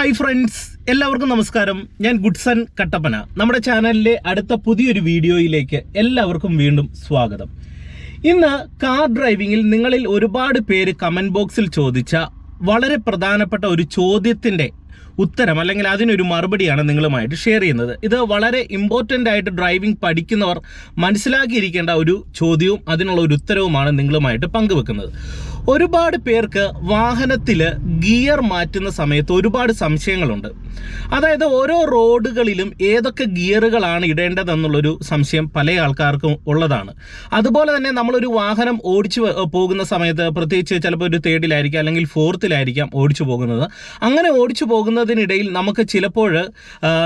Hi friends എല്ലാവർക്കും നമസ്കാരം. ഞാൻ ഗുഡ്സൺ കട്ടപ്പന. നമ്മുടെ ചാനലിലെ അടുത്ത പുതിയൊരു വീഡിയോയിലേക്ക് എല്ലാവർക്കും വീണ്ടും സ്വാഗതം. ഇന്ന് കാർ ഡ്രൈവിംഗിൽ നിങ്ങളിൽ ഒരുപാട് പേര് കമന്റ് ബോക്സിൽ ചോദിച്ച വളരെ പ്രധാനപ്പെട്ട ഒരു ചോദ്യത്തിന്റെ ഉത്തരം അല്ലെങ്കിൽ അതിനൊരു മറുപടിയാണ് നിങ്ങളുമായിട്ട് ഷെയർ ചെയ്യുന്നത്. ഇത് വളരെ ഇമ്പോർട്ടന്റ് ആയിട്ട് ഡ്രൈവിംഗ് പഠിക്കുന്നവർ മനസ്സിലാക്കിയിരിക്കേണ്ട ഒരു ചോദ്യവും അതിനുള്ള ഒരു ഉത്തരവുമാണ് നിങ്ങളുമായിട്ട് പങ്കുവെക്കുന്നത്. ഒരുപാട് പേർക്ക് വാഹനത്തിൽ ഗിയർ മാറ്റുന്ന സമയത്ത് ഒരുപാട് സംശയങ്ങളുണ്ട്. അതായത് ഓരോ റോഡുകളിലും ഏതൊക്കെ ഗിയറുകളാണ് ഇടേണ്ടതെന്നുള്ളൊരു സംശയം പല ആൾക്കാർക്കും ഉള്ളതാണ്. അതുപോലെ തന്നെ നമ്മളൊരു വാഹനം ഓടിച്ചു പോകുന്ന സമയത്ത് പ്രത്യേകിച്ച് ചിലപ്പോൾ ഒരു തേർഡിലായിരിക്കാം അല്ലെങ്കിൽ ഫോർത്തിലായിരിക്കാം ഓടിച്ചു പോകുന്നത്. അങ്ങനെ ഓടിച്ചു പോകുന്നതിനിടയിൽ നമുക്ക് ചിലപ്പോൾ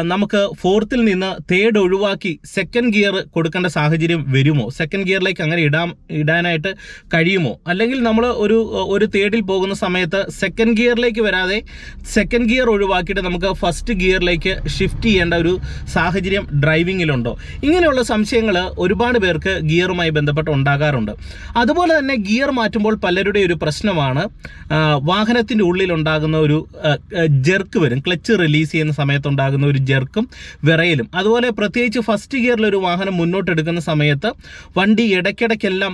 നമുക്ക് ഫോർത്തിൽ നിന്ന് തേർഡ് ഒഴിവാക്കി സെക്കൻഡ് ഗിയർ കൊടുക്കേണ്ട സാഹചര്യം വരുമോ? സെക്കൻഡ് ഗിയറിലേക്ക് അങ്ങനെ ഇടാൻ ഇടാനായിട്ട് കഴിയുമോ? അല്ലെങ്കിൽ നമ്മൾ ഒരു ഒരു തേർഡിൽ പോകുന്ന സമയത്ത് സെക്കൻഡ് ഗിയറിലേക്ക് വരാതെ സെക്കൻഡ് ഗിയർ ഒഴിവാക്കിയിട്ട് നമുക്ക് ഫസ്റ്റ് ഗിയറിലേക്ക് ഷിഫ്റ്റ് ചെയ്യേണ്ട ഒരു സാഹചര്യം ഡ്രൈവിങ്ങിലുണ്ടോ ഇങ്ങനെയുള്ള സംശയങ്ങൾ ഒരുപാട് പേർക്ക് ഗിയറുമായി ബന്ധപ്പെട്ട് ഉണ്ടാകാറുണ്ട്. അതുപോലെ തന്നെ ഗിയർ മാറ്റുമ്പോൾ പലരുടെ ഒരു പ്രശ്നമാണ് വാഹനത്തിന്റെ ഉള്ളിൽ ഉണ്ടാകുന്ന ഒരു ജെർക്ക് വരും. ക്ലച്ച് റിലീസ് ചെയ്യുന്ന സമയത്തുണ്ടാകുന്ന ഒരു ജെർക്കും വിറയലും. അതുപോലെ പ്രത്യേകിച്ച് ഫസ്റ്റ് ഗിയറിൽ ഒരു വാഹനം മുന്നോട്ടെടുക്കുന്ന സമയത്ത് വണ്ടി ഇടയ്ക്കിടയ്ക്കെല്ലാം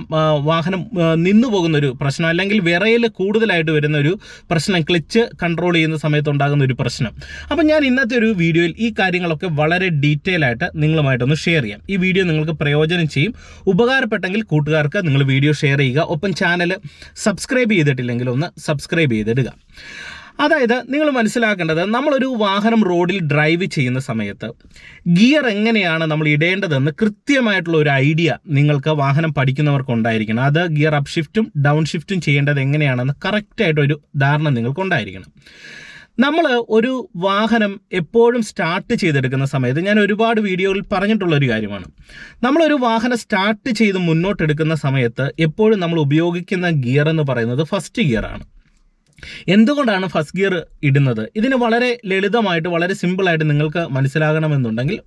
വാഹനം നിന്നു പോകുന്ന ഒരു പ്രശ്നം അല്ലെങ്കിൽ വിറയൽ കൂടുതലായിട്ട് വരുന്ന ഒരു പ്രശ്നം ക്ലിച്ച് കൺട്രോൾ ചെയ്യുന്ന സമയത്ത് ഉണ്ടാകുന്ന ഒരു പ്രശ്നം. അപ്പം ഞാൻ ഇന്നത്തെ ഒരു വീഡിയോയിൽ ഈ കാര്യങ്ങളൊക്കെ വളരെ ഡീറ്റെയിൽ ആയിട്ട് നിങ്ങളുമായിട്ടൊന്ന് ഷെയർ ചെയ്യാം. ഈ വീഡിയോ നിങ്ങൾക്ക് പ്രയോജനം ചെയ്യും. ഉപകാരപ്പെട്ടെങ്കിൽ കൂട്ടുകാർക്ക് നിങ്ങൾ വീഡിയോ ഷെയർ ചെയ്യുക. ഒപ്പം ചാനൽ സബ്സ്ക്രൈബ് ചെയ്തിട്ടില്ലെങ്കിൽ ഒന്ന് സബ്സ്ക്രൈബ് ചെയ്തിടുക. അതായത് നിങ്ങൾ മനസ്സിലാക്കേണ്ടത് നമ്മളൊരു വാഹനം റോഡിൽ ഡ്രൈവ് ചെയ്യുന്ന സമയത്ത് ഗിയർ എങ്ങനെയാണ് നമ്മൾ ഇടേണ്ടതെന്ന് കൃത്യമായിട്ടുള്ള ഒരു ഐഡിയ നിങ്ങൾക്ക് വാഹനം പഠിക്കുന്നവർക്ക് ഉണ്ടായിരിക്കണം. അത് ഗിയർ അപ്പ് ഷിഫ്റ്റും ഡൗൺ ഷിഫ്റ്റും ചെയ്യേണ്ടത് എങ്ങനെയാണെന്ന് കറക്റ്റായിട്ടൊരു ധാരണ നിങ്ങൾക്ക് ഉണ്ടായിരിക്കണം നമ്മൾ ഒരു വാഹനം എപ്പോഴും സ്റ്റാർട്ട് ചെയ്തെടുക്കുന്ന സമയത്ത് ഞാൻ ഒരുപാട് വീഡിയോയിൽ പറഞ്ഞിട്ടുള്ള ഒരു കാര്യമാണ്. നമ്മളൊരു വാഹനം സ്റ്റാർട്ട് ചെയ്ത് മുന്നോട്ടെടുക്കുന്ന സമയത്ത് എപ്പോഴും നമ്മൾ ഉപയോഗിക്കുന്ന ഗിയർ എന്ന് പറയുന്നത് ഫസ്റ്റ് ഗിയറാണ് എന്തുകൊണ്ടാണ് ഫസ്റ്റ് ഗിയർ ഇടുന്നത്? ഇതിന് വളരെ ലളിതമായിട്ട് വളരെ സിമ്പിളായിട്ട് നിങ്ങൾക്ക് മനസ്സിലാകണമെന്നുണ്ടെങ്കിൽ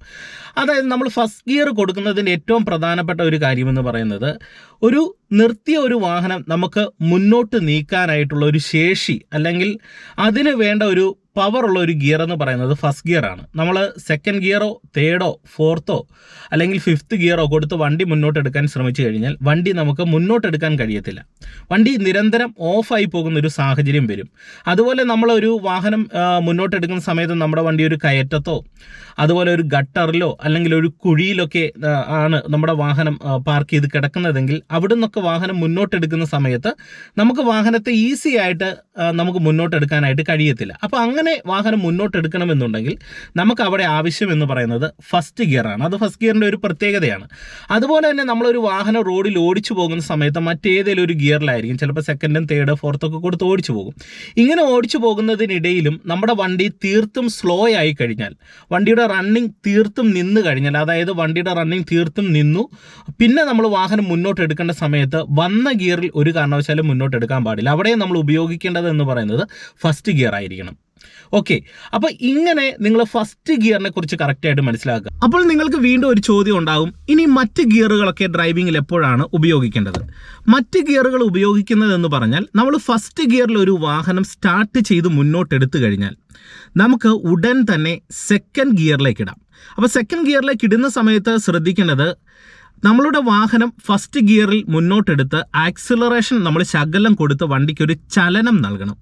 അതായത് നമ്മൾ ഫസ്റ്റ് ഗിയർ കൊടുക്കുന്നതിന്റെ ഏറ്റവും പ്രധാനപ്പെട്ട ഒരു കാര്യമെന്ന് പറയുന്നത് ഒരു നിർത്തിയ ഒരു വാഹനം നമുക്ക് മുന്നോട്ട് നീക്കാനായിട്ടുള്ള ഒരു ശേഷി അല്ലെങ്കിൽ അതിന് വേണ്ട ഒരു പവർ ഉള്ള ഒരു ഗിയർ എന്ന് പറയുന്നത് ഫസ്റ്റ് ഗിയർ ആണ്. നമ്മൾ സെക്കൻഡ് ഗിയറോ തേർഡോ ഫോർത്തോ അല്ലെങ്കിൽ ഫിഫ്ത്ത് ഗിയറോ കൊടുത്ത് വണ്ടി മുന്നോട്ടെടുക്കാൻ ശ്രമിച്ചു കഴിഞ്ഞാൽ വണ്ടി നമുക്ക് മുന്നോട്ടെടുക്കാൻ കഴിയത്തില്ല. വണ്ടി നിരന്തരം ഓഫായി പോകുന്ന ഒരു സാഹചര്യം വരും. അതുപോലെ നമ്മളൊരു വാഹനം മുന്നോട്ടെടുക്കുന്ന സമയത്ത് നമ്മുടെ വണ്ടി ഒരു കയറ്റത്തോ അതുപോലെ ഒരു ഗട്ടറിലോ അല്ലെങ്കിൽ ഒരു കുഴിയിലൊക്കെ ആണ് നമ്മുടെ വാഹനം പാർക്ക് ചെയ്ത് കിടക്കുന്നതെങ്കിൽ അവിടെ നിന്നൊക്കെ വാഹനം മുന്നോട്ടെടുക്കുന്ന സമയത്ത് നമുക്ക് വാഹനത്തെ ഈസി ആയിട്ട് നമുക്ക് മുന്നോട്ടെടുക്കാനായിട്ട് കഴിയത്തില്ല. അപ്പോൾ അങ്ങനെ വാഹനം മുന്നോട്ടെടുക്കണമെന്നുണ്ടെങ്കിൽ നമുക്ക് അവിടെ ആവശ്യം എന്ന് പറയുന്നത് ഫസ്റ്റ് ഗിയറാണ് അത് ഫസ്റ്റ് ഗിയറിന്റെ ഒരു പ്രത്യേകതയാണ്. അതുപോലെ തന്നെ നമ്മളൊരു വാഹനം റോഡിൽ ഓടിച്ചു പോകുന്ന സമയത്ത് മറ്റേതെങ്കിലും ഒരു ഗിയറിലായിരിക്കും ചിലപ്പോൾ സെക്കൻഡും തേർഡ് ഫോർത്തൊക്കെ കൊടുത്ത് ഓടിച്ചു പോകും. ഇങ്ങനെ ഓടിച്ചു പോകുന്നതിനിടയിലും നമ്മുടെ വണ്ടി തീർത്തും സ്ലോ ആയി കഴിഞ്ഞാൽ വണ്ടിയുടെ റണ്ണിങ് തീർത്തും നിന്ന് കഴിഞ്ഞാൽ അതായത് വണ്ടിയുടെ റണ്ണിങ് തീർത്തും നിന്നു പിന്നെ നമ്മൾ വാഹനം മുന്നോട്ട് എടുക്കേണ്ട സമയത്ത് വന്ന ഗിയറിൽ ഒരു കാരണവശാലും മുന്നോട്ട് എടുക്കാൻ പാടില്ല. അവിടെ നമ്മൾ ഉപയോഗിക്കേണ്ടത് എന്ന് പറയുന്നത് ഫസ്റ്റ് ഗിയർ ആയിരിക്കണം. ഓക്കെ അപ്പൊ ഇങ്ങനെ നിങ്ങൾ ഫസ്റ്റ് ഗിയറിനെ കുറിച്ച് കറക്റ്റായിട്ട് മനസ്സിലാക്കുക. അപ്പോൾ നിങ്ങൾക്ക് വീണ്ടും ഒരു ചോദ്യം ഉണ്ടാകും. ഇനി മറ്റ് ഗിയറുകളൊക്കെ ഡ്രൈവിംഗിൽ എപ്പോഴാണ് ഉപയോഗിക്കേണ്ടത്? മറ്റ് ഗിയറുകൾ ഉപയോഗിക്കുന്നത് എന്ന് പറഞ്ഞാൽ നമ്മൾ ഫസ്റ്റ് ഗിയറിൽ ഒരു വാഹനം സ്റ്റാർട്ട് ചെയ്ത് മുന്നോട്ടെടുത്തു കഴിഞ്ഞാൽ നമുക്ക് ഉടൻ തന്നെ സെക്കൻഡ് ഗിയറിലേക്ക് ഇടാം. അപ്പോൾ സെക്കൻഡ് ഗിയറിലേക്ക് ഇടുന്ന സമയത്ത് ശ്രദ്ധിക്കേണ്ടത് നമ്മളുടെ വാഹനം ഫസ്റ്റ് ഗിയറിൽ മുന്നോട്ടെടുത്ത് ആക്സിലറേഷൻ നമ്മൾ ശകലം കൊടുത്ത് വണ്ടിക്ക് ഒരു ചലനം നൽകണം.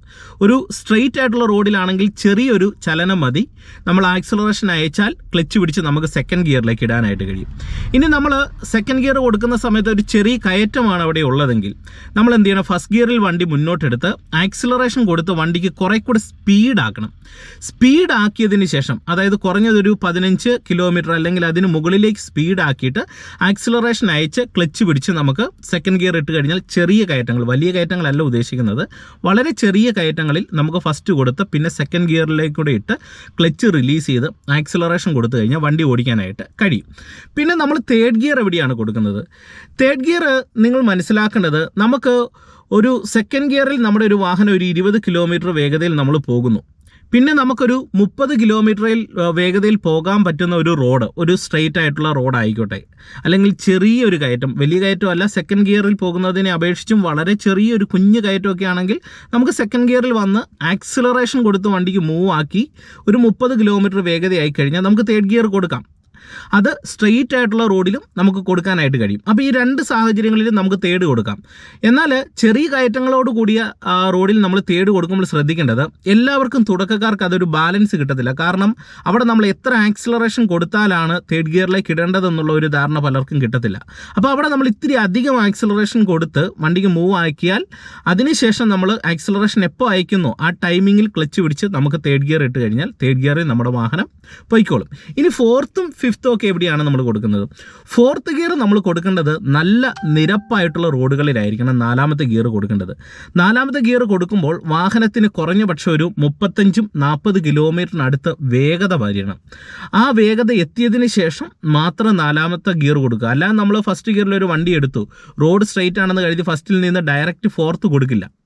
ഒരു സ്ട്രെയിറ്റ് ആയിട്ടുള്ള റോഡിലാണെങ്കിൽ ചെറിയൊരു ചലനം മതി. നമ്മൾ ആക്സിലറേഷൻ അയച്ചാൽ ക്ലച്ച് പിടിച്ച് നമുക്ക് സെക്കൻഡ് ഗിയറിലേക്ക് ഇടാനായിട്ട് കഴിയും. ഇനി നമ്മൾ സെക്കൻഡ് ഗിയർ കൊടുക്കുന്ന സമയത്ത് ഒരു ചെറിയ കയറ്റമാണ് അവിടെ ഉള്ളതെങ്കിൽ നമ്മൾ എന്ത് ചെയ്യണം? ഫസ്റ്റ് ഗിയറിൽ വണ്ടി മുന്നോട്ടെടുത്ത് ആക്സിലറേഷൻ കൊടുത്ത് വണ്ടിക്ക് കുറെ കൂടെ സ്പീഡാക്കണം സ്പീഡാക്കിയതിന് ശേഷം അതായത് കുറഞ്ഞതൊരു പതിനഞ്ച് കിലോമീറ്റർ അല്ലെങ്കിൽ അതിന് മുകളിലേക്ക് സ്പീഡ് ആക്കിയിട്ട് ആക്സിലറേഷൻ അയച്ച് ക്ലച്ച് പിടിച്ച് നമുക്ക് സെക്കൻഡ് ഗിയർ ഇട്ട് കഴിഞ്ഞാൽ ചെറിയ കയറ്റങ്ങൾ വലിയ കയറ്റങ്ങളല്ല ഉദ്ദേശിക്കുന്നത്. വളരെ ചെറിയ കയറ്റങ്ങളിൽ നമുക്ക് ഫസ്റ്റ് കൊടുത്ത് പിന്നെ സെക്കൻഡ് ഗിയറിലേക്ക് കൂടെ ഇട്ട് ക്ലച്ച് റിലീസ് ചെയ്ത് ആക്സിലറേഷൻ കൊടുത്തു കഴിഞ്ഞാൽ വണ്ടി ഓടിക്കാനായിട്ട് കഴിയും. പിന്നെ നമ്മൾ തേർഡ് ഗിയർ എവിടെയാണ് കൊടുക്കുന്നത്? തേർഡ് ഗിയർ നിങ്ങൾ മനസ്സിലാക്കേണ്ടത് നമുക്ക് ഒരു സെക്കൻഡ് ഗിയറിൽ നമ്മുടെ ഒരു വാഹനം ഒരു ഇരുപത് കിലോമീറ്റർ വേഗതയിൽ നമ്മൾ പോകുന്നു. പിന്നെ നമുക്കൊരു മുപ്പത് കിലോമീറ്ററിൽ വേഗതയിൽ പോകാൻ പറ്റുന്ന ഒരു റോഡ് ഒരു സ്ട്രെയിറ്റ് ആയിട്ടുള്ള റോഡ് ആയിക്കോട്ടെ. അല്ലെങ്കിൽ ചെറിയൊരു കയറ്റം വലിയ കയറ്റമല്ല സെക്കൻഡ് ഗിയറിൽ പോകുന്നതിനെ അപേക്ഷിച്ചും വളരെ ചെറിയൊരു കുഞ്ഞു കയറ്റമൊക്കെ ആണെങ്കിൽ നമുക്ക് സെക്കൻഡ് ഗിയറിൽ വന്ന് ആക്സിലറേഷൻ കൊടുത്ത് വണ്ടിക്ക് മൂവ് ആക്കി ഒരു മുപ്പത് കിലോമീറ്റർ വേഗതയായി കഴിഞ്ഞാൽ നമുക്ക് തേർഡ് ഗിയർ കൊടുക്കാം. അത് സ്ട്രെയിറ്റ് ആയിട്ടുള്ള റോഡിലും നമുക്ക് കൊടുക്കാനായിട്ട് കഴിയും. അപ്പോൾ ഈ രണ്ട് സാഹചര്യങ്ങളിലും നമുക്ക് തേട് കൊടുക്കാം. എന്നാൽ ചെറിയ കയറ്റങ്ങളോട് കൂടിയ റോഡിൽ നമ്മൾ തേട് കൊടുക്കുമ്പോൾ ശ്രദ്ധിക്കേണ്ടത് എല്ലാവർക്കും തുടക്കക്കാർക്ക് അതൊരു ബാലൻസ് കിട്ടത്തില്ല. കാരണം അവിടെ നമ്മൾ എത്ര ആക്സിലറേഷൻ കൊടുത്താലാണ് തേർഡ് ഗിയറിലേക്ക് ഇടേണ്ടതെന്നുള്ള ഒരു ധാരണ പലർക്കും കിട്ടത്തില്ല. അപ്പോൾ അവിടെ നമ്മൾ ഇത്തിരി അധികം ആക്സിലറേഷൻ കൊടുത്ത് വണ്ടിക്ക് മൂവ് ആക്കിയാൽ അതിനുശേഷം നമ്മൾ ആക്സിലറേഷൻ എപ്പോൾ അയക്കുന്നോ ആ ടൈമിങ്ങിൽ ക്ലച്ച് പിടിച്ച് നമുക്ക് തേർഡ് ഗിയർ ഇട്ട് കഴിഞ്ഞാൽ തേർഡ് ഗിയറിൽ നമ്മുടെ വാഹനം പൊയ്ക്കോളും. ഇനി ഫോർത്തും ഒക്കെ എവിടെയാണ് നമ്മൾ കൊടുക്കുന്നത്? ഫോർത്ത് ഗിയർ നമ്മൾ കൊടുക്കേണ്ടത് നല്ല നിരപ്പായിട്ടുള്ള റോഡുകളിലായിരിക്കണം നാലാമത്തെ ഗിയർ കൊടുക്കേണ്ടത്. നാലാമത്തെ ഗിയർ കൊടുക്കുമ്പോൾ വാഹനത്തിന് കുറഞ്ഞ പക്ഷം ഒരു മുപ്പത്തഞ്ചും നാൽപ്പത് കിലോമീറ്ററിനടുത്ത് വേഗത വരണം. ആ വേഗത എത്തിയതിന് ശേഷം മാത്രം നാലാമത്തെ ഗിയർ കൊടുക്കുക. അല്ലാതെ നമ്മൾ ഫസ്റ്റ് ഗിയറിൽ ഒരു വണ്ടി എടുത്തു. റോഡ് സ്ട്രെയിറ്റ് ആണെന്ന് കഴിഞ്ഞ് ഫസ്റ്റിൽ നിന്ന് ഡയറക്റ്റ് ഫോർത്ത് കൊടുക്കില്ല.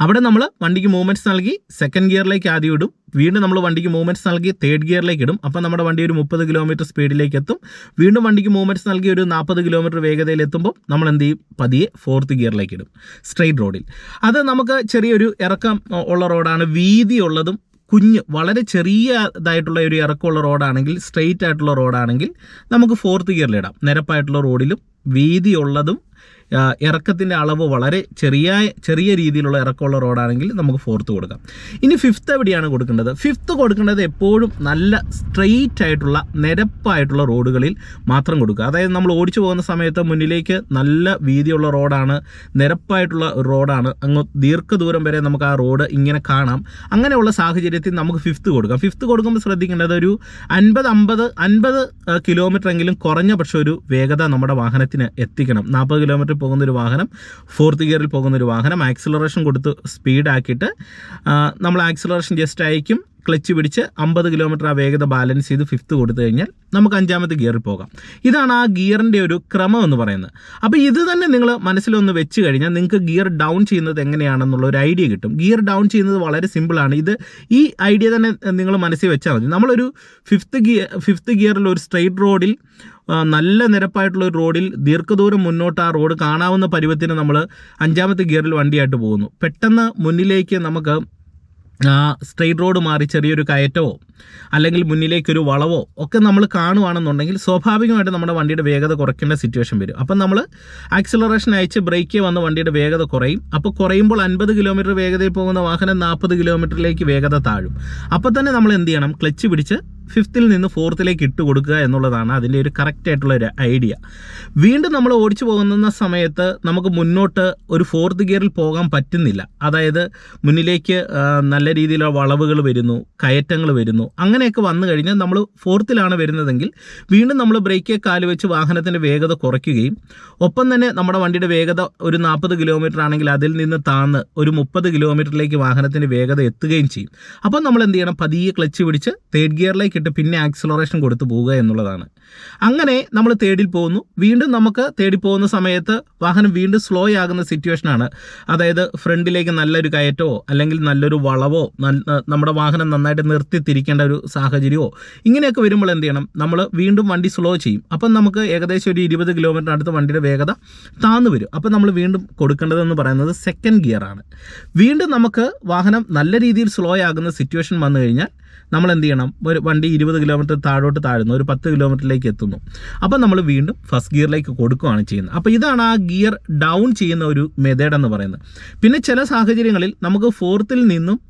അവിടെ നമ്മൾ വണ്ടിക്ക് മൂവ്മെന്റ്സ് നൽകി സെക്കൻഡ് ഗിയറിലേക്ക് ആദ്യം ഇടും. വീണ്ടും നമ്മൾ വണ്ടിക്ക് മൂവ്മെന്റ്സ് നൽകി തേർഡ് ഗിയറിലേക്ക് ഇടും. അപ്പോൾ നമ്മുടെ വണ്ടി ഒരു മുപ്പത് കിലോമീറ്റർ സ്പീഡിലേക്ക് എത്തും. വീണ്ടും വണ്ടിക്ക് മൂവ്മെന്റ്സ് നൽകി ഒരു നാൽപ്പത് കിലോമീറ്റർ വേഗതയിൽ എത്തുമ്പോൾ നമ്മൾ എന്ത് ചെയ്യും? പതിയെ ഫോർത്ത് ഗിയറിലേക്ക് ഇടും. സ്ട്രെയിറ്റ് റോഡിൽ അത് നമുക്ക് ചെറിയൊരു ഇറക്കം ഉള്ള റോഡാണ്. വീതി ഉള്ളതും കുഞ്ഞ് വളരെ ചെറിയതായിട്ടുള്ള ഒരു ഇറക്കമുള്ള റോഡാണെങ്കിൽ സ്ട്രെയിറ്റ് ആയിട്ടുള്ള റോഡാണെങ്കിൽ നമുക്ക് ഫോർത്ത് ഗിയറിലിടാം നിരപ്പായിട്ടുള്ള റോഡിലും വീതിയുള്ളതും ഇറക്കത്തിന്റെ അളവ് വളരെ ചെറിയ ചെറിയ രീതിയിലുള്ള ഇറക്കമുള്ള റോഡാണെങ്കിൽ നമുക്ക് ഫോർത്ത് കൊടുക്കാം. ഇനി ഫിഫ്ത്ത് എവിടെയാണ് കൊടുക്കേണ്ടത്? ഫിഫ്ത്ത് കൊടുക്കേണ്ടത് എപ്പോഴും നല്ല സ്ട്രെയിറ്റ് ആയിട്ടുള്ള നിരപ്പായിട്ടുള്ള റോഡുകളിൽ മാത്രം കൊടുക്കുക. അതായത് നമ്മൾ ഓടിച്ചു പോകുന്ന സമയത്ത് മുന്നിലേക്ക് നല്ല വീതിയുള്ള റോഡാണ് നിരപ്പായിട്ടുള്ള റോഡാണ്. അങ്ങ് ദീർഘദൂരം വരെ നമുക്ക് ആ റോഡ് ഇങ്ങനെ കാണാം. അങ്ങനെയുള്ള സാഹചര്യത്തിൽ നമുക്ക് ഫിഫ്ത്ത് കൊടുക്കാം. ഫിഫ്ത്ത് കൊടുക്കുമ്പോൾ ശ്രദ്ധിക്കേണ്ടത് ഒരു അൻപത് അമ്പത് അൻപത് കിലോമീറ്റർ എങ്കിലും കുറഞ്ഞ പക്ഷേ ഒരു വേഗത നമ്മുടെ വാഹനത്തിന് എത്തിക്കണം. നാൽപ്പത് കിലോമീറ്റർ പോകുന്ന ഒരു വാഹനം ഫോർത്ത് ഗിയറിൽ പോകുന്നൊരു വാഹനം ആക്സിലറേഷൻ കൊടുത്ത് സ്പീഡാക്കിയിട്ട് നമ്മൾ ആക്സിലറേഷൻ ജസ്റ്റ് അയക്കും. ക്ലച്ച് പിടിച്ച് അമ്പത് കിലോമീറ്റർ ആ വേഗത ബാലൻസ് ചെയ്ത് ഫിഫ്ത്ത് കൊടുത്തു കഴിഞ്ഞാൽ നമുക്ക് അഞ്ചാമത്തെ ഗിയറിൽ പോകാം. ഇതാണ് ആ ഗിയറിന്റെ ഒരു ക്രമം എന്ന് പറയുന്നത്. അപ്പോൾ ഇത് തന്നെ നിങ്ങൾ മനസ്സിലൊന്ന് വെച്ച് കഴിഞ്ഞാൽ നിങ്ങൾക്ക് ഗിയർ ഡൗൺ ചെയ്യുന്നത് എങ്ങനെയാണെന്നുള്ള ഒരു ഐഡിയ കിട്ടും. ഗിയർ ഡൗൺ ചെയ്യുന്നത് വളരെ സിമ്പിളാണ് ഇത് ഈ ഐഡിയ തന്നെ നിങ്ങൾ മനസ്സിൽ വെച്ചാൽ മതി. നമ്മളൊരു ഫിഫ്ത്ത് ഗിയർ ഫിഫ്ത്ത് ഗിയറിൽ ഒരു സ്ട്രെയിറ്റ് റോഡിൽ നല്ല നിരപ്പായിട്ടുള്ള ഒരു റോഡിൽ ദീർഘദൂരം മുന്നോട്ട് ആ റോഡ് കാണാവുന്ന പരുവത്തിന് നമ്മൾ അഞ്ചാമത്തെ ഗിയറിൽ വണ്ടിയായിട്ട് പോകുന്നു. പെട്ടെന്ന് മുന്നിലേക്ക് നമുക്ക് സ്ട്രെയിറ്റ് റോഡ് മാറി ചെറിയൊരു കയറ്റമോ അല്ലെങ്കിൽ മുന്നിലേക്കൊരു വളവോ ഒക്കെ നമ്മൾ കാണുവാണെന്നുണ്ടെങ്കിൽ സ്വാഭാവികമായിട്ട് നമ്മുടെ വണ്ടിയുടെ വേഗത കുറയ്ക്കേണ്ട സിറ്റുവേഷൻ വരും. അപ്പം നമ്മൾ ആക്സിലറേഷൻ അയച്ച് ബ്രേക്ക് വന്ന് വണ്ടിയുടെ വേഗത കുറയും. അപ്പോൾ കുറയുമ്പോൾ അൻപത് കിലോമീറ്റർ വേഗതയിൽ പോകുന്ന വാഹനം നാൽപ്പത് കിലോമീറ്ററിലേക്ക് വേഗത താഴും. അപ്പോൾ തന്നെ നമ്മൾ എന്ത് ചെയ്യണം? ക്ലച്ച് പിടിച്ച് ഫിഫ്ത്തിൽ നിന്ന് ഫോർത്തിലേക്ക് ഇട്ട് കൊടുക്കുക എന്നുള്ളതാണ് അതിന്റെ ഒരു കറക്റ്റ് ആയിട്ടുള്ള ഒരു ഐഡിയ വീണ്ടും നമ്മൾ ഓടിച്ചു പോകുന്ന സമയത്ത് നമുക്ക് മുന്നോട്ട് ഒരു ഫോർത്ത് ഗിയറിൽ പോകാൻ പറ്റുന്നില്ല. അതായത് മുന്നിലേക്ക് നല്ല രീതിയിലുള്ള വളവുകൾ വരുന്നു കയറ്റങ്ങൾ വരുന്നു. അങ്ങനെയൊക്കെ വന്നു കഴിഞ്ഞാൽ നമ്മൾ ഫോർത്തിലാണ് വരുന്നതെങ്കിൽ വീണ്ടും നമ്മൾ ബ്രേക്ക് കാൽ വെച്ച് വാഹനത്തിന്റെ വേഗത കുറയ്ക്കുകയും ഒപ്പം തന്നെ നമ്മുടെ വണ്ടിയുടെ വേഗത ഒരു നാൽപ്പത് കിലോമീറ്റർ ആണെങ്കിൽ അതിൽ നിന്ന് താന്ന് ഒരു മുപ്പത് കിലോമീറ്ററിലേക്ക് വാഹനത്തിന്റെ വേഗത എത്തുകയും ചെയ്യും. അപ്പോൾ നമ്മൾ എന്ത് ചെയ്യണം? പതിയെ ക്ലച്ച് പിടിച്ച് തേർഡ് ഗിയറിലേക്ക് ഇട്ട് പിന്നെ ആക്സിലറേഷൻ കൊടുത്ത് പോവുക എന്നുള്ളതാണ്. അങ്ങനെ നമ്മൾ തേടിൽ പോകുന്നു. വീണ്ടും നമുക്ക് തേടി പോകുന്ന സമയത്ത് വാഹനം വീണ്ടും സ്ലോ ആകുന്ന സിറ്റുവേഷനാണ് അതായത് ഫ്രണ്ടിലേക്ക് നല്ലൊരു കയറ്റമോ അല്ലെങ്കിൽ നല്ലൊരു വളവോ നമ്മുടെ വാഹനം നന്നായിട്ട് നിർത്തി ഒരു സാഹചര്യമോ? ഇങ്ങനെയൊക്കെ വരുമ്പോൾ എന്ത് ചെയ്യണം? നമ്മൾ വീണ്ടും വണ്ടി സ്ലോ ചെയ്യും. അപ്പം നമുക്ക് ഏകദേശം ഒരു ഇരുപത് കിലോമീറ്റർ അടുത്ത് വണ്ടിയുടെ വേഗത താന്നു വരും. അപ്പം നമ്മൾ വീണ്ടും കൊടുക്കേണ്ടതെന്ന് പറയുന്നത് സെക്കൻഡ് ഗിയറാണ് വീണ്ടും നമുക്ക് വാഹനം നല്ല രീതിയിൽ സ്ലോ ആകുന്ന സിറ്റുവേഷൻ വന്നു കഴിഞ്ഞാൽ നമ്മൾ എന്ത് ചെയ്യണം? ഒരു വണ്ടി ഇരുപത് കിലോമീറ്റർ താഴോട്ട് താഴുന്നു ഒരു പത്ത് കിലോമീറ്ററിലേക്ക് എത്തുന്നു. അപ്പം നമ്മൾ വീണ്ടും ഫസ്റ്റ് ഗിയറിലേക്ക് കൊടുക്കുകയാണ് ചെയ്യുന്നത്. അപ്പോൾ ഇതാണ് ആ ഗിയർ ഡൗൺ ചെയ്യുന്ന ഒരു മെത്തേഡ് എന്ന് പറയുന്നത്. പിന്നെ ചില സാഹചര്യങ്ങളിൽ നമുക്ക് ഫോർത്തിൽ നിന്നും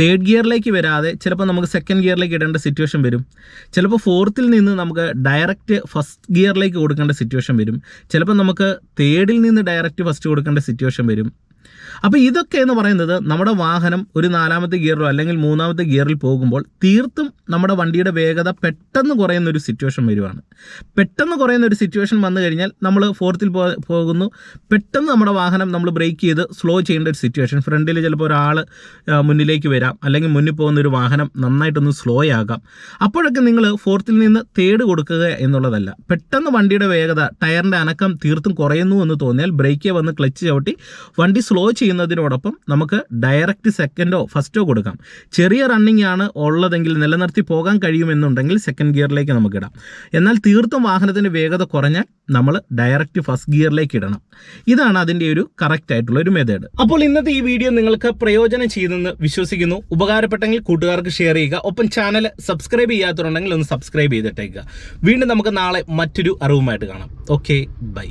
തേർഡ് ഗിയറിലേക്ക് വരാതെ ചിലപ്പോൾ നമുക്ക് സെക്കൻഡ് ഗിയറിലേക്ക് ഇടേണ്ട സിറ്റുവേഷൻ വരും. ചിലപ്പോൾ ഫോർത്തിൽ നിന്ന് നമുക്ക് ഡയറക്റ്റ് ഫസ്റ്റ് ഗിയറിലേക്ക് കൊടുക്കേണ്ട സിറ്റുവേഷൻ വരും. ചിലപ്പോൾ നമുക്ക് തേർഡിൽ നിന്ന് ഡയറക്റ്റ് ഫസ്റ്റ് കൊടുക്കേണ്ട സിറ്റുവേഷൻ വരും. അപ്പോൾ ഇതൊക്കെ എന്ന് പറയുന്നത് നമ്മുടെ വാഹനം ഒരു നാലാമത്തെ ഗിയറിലോ അല്ലെങ്കിൽ മൂന്നാമത്തെ ഗിയറിൽ പോകുമ്പോൾ തീർത്തും നമ്മുടെ വണ്ടിയുടെ വേഗത പെട്ടെന്ന് കുറയുന്ന ഒരു സിറ്റുവേഷൻ വരുവാണ്. പെട്ടെന്ന് കുറയുന്ന ഒരു സിറ്റുവേഷൻ വന്നു കഴിഞ്ഞാൽ നമ്മൾ ഫോർത്തിൽ പോകുന്നു. പെട്ടെന്ന് നമ്മുടെ വാഹനം നമ്മൾ ബ്രേക്ക് ചെയ്ത് സ്ലോ ചെയ്യേണ്ട ഒരു സിറ്റുവേഷൻ ഫ്രണ്ടിൽ ചിലപ്പോൾ ഒരാൾ മുന്നിലേക്ക് വരാം. അല്ലെങ്കിൽ മുന്നിൽ പോകുന്ന ഒരു വാഹനം നന്നായിട്ടൊന്ന് സ്ലോ ആകാം. അപ്പോഴൊക്കെ നിങ്ങൾ ഫോർത്തിൽ നിന്ന് തേട് കൊടുക്കുക എന്നുള്ളതല്ല. പെട്ടെന്ന് വണ്ടിയുടെ വേഗത ടയറിന്റെ അനക്കം തീർത്തും കുറയുന്നു എന്ന് തോന്നിയാൽ ബ്രേക്കേ വന്ന് ക്ലച്ച് ചവിട്ടി വണ്ടി സ്ലോ ചെയ്ത് ചെയ്യുന്നതിനോടൊപ്പം നമുക്ക് ഡയറക്റ്റ് സെക്കൻഡോ ഫസ്റ്റോ കൊടുക്കാം. ചെറിയ റണ്ണിങ് ആണ് ഉള്ളതെങ്കിൽ നിലനിർത്തി പോകാൻ കഴിയുമെന്നുണ്ടെങ്കിൽ സെക്കൻഡ് ഗിയറിലേക്ക് നമുക്ക് ഇടാം. എന്നാൽ തീർത്തും വാഹനത്തിന്റെ വേഗത കുറഞ്ഞാൽ നമ്മൾ ഡയറക്റ്റ് ഫസ്റ്റ് ഗിയറിലേക്ക് ഇടണം. ഇതാണ് അതിന്റെ ഒരു കറക്റ്റ് ആയിട്ടുള്ള ഒരു മെത്തേഡ് അപ്പോൾ ഇന്നത്തെ ഈ വീഡിയോ നിങ്ങൾക്ക് പ്രയോജനം ചെയ്യുന്നെന്ന് വിശ്വസിക്കുന്നു. ഉപകാരപ്പെട്ടെങ്കിൽ കൂട്ടുകാർക്ക് ഷെയർ ചെയ്യുക. ഒപ്പം ചാനൽ സബ്സ്ക്രൈബ് ചെയ്യാത്തവരുണ്ടെങ്കിൽ ഒന്ന് സബ്സ്ക്രൈബ് ചെയ്തിട്ടേക്കുക വീണ്ടും നമുക്ക് നാളെ മറ്റൊരു അറിവുമായിട്ട് കാണാം. Okay bye